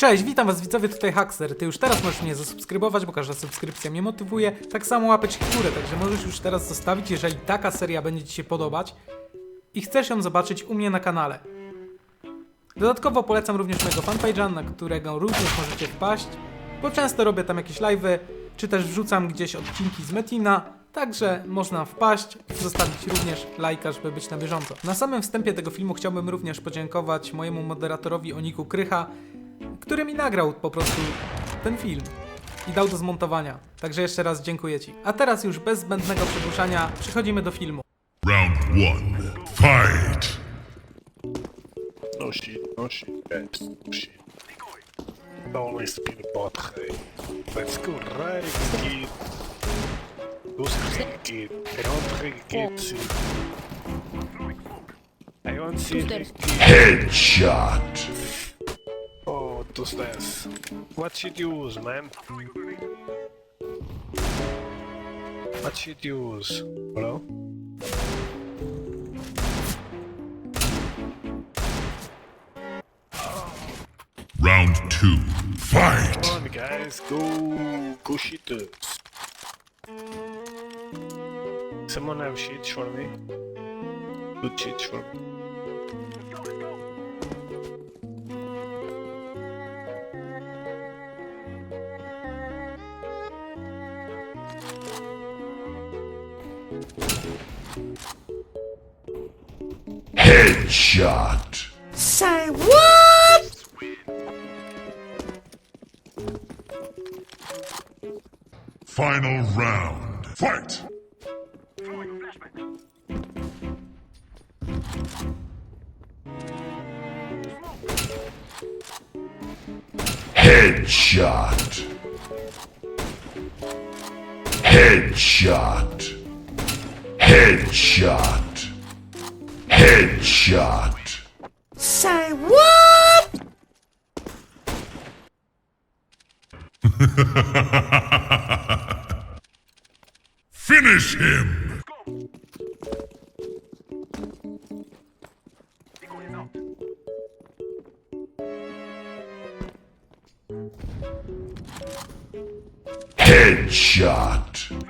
Cześć, witam was widzowie, tutaj Haxer. Ty już teraz możesz mnie zasubskrybować, bo każda subskrypcja mnie motywuje. Tak samo łapeczki w także możesz już teraz zostawić, jeżeli taka seria będzie ci się podobać i chcesz ją zobaczyć u mnie na kanale. Dodatkowo polecam również mojego fanpage'a, na którego również możecie wpaść, bo często robię tam jakieś live'y, czy też wrzucam gdzieś odcinki z Metina, także można wpaść, zostawić również lajka, żeby być na bieżąco. Na samym wstępie tego filmu chciałbym również podziękować mojemu moderatorowi Oniku Krycha, który mi nagrał po prostu ten film i dał do zmontowania. Także jeszcze raz dziękuję Ci. A teraz już bez zbędnego przedłużania przechodzimy do filmu. Round one. Fight! No shit, no shit, guys, no shit. Only spin bot, hey. Let's go right, kid. Who's kid? I Those dance. What should you use, man? What should you use? Hello? Round two. Fight! Come on, guys, go, go shooters. Someone have sheets for me? Good sheets for me. Headshot! Say what? Final round. Fight! Headshot! Headshot! Headshot! Headshot! Say what? Finish him! Headshot!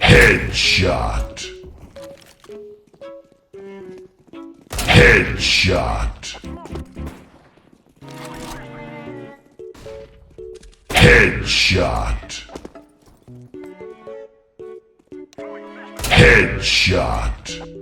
Headshot. Headshot. Headshot. Headshot.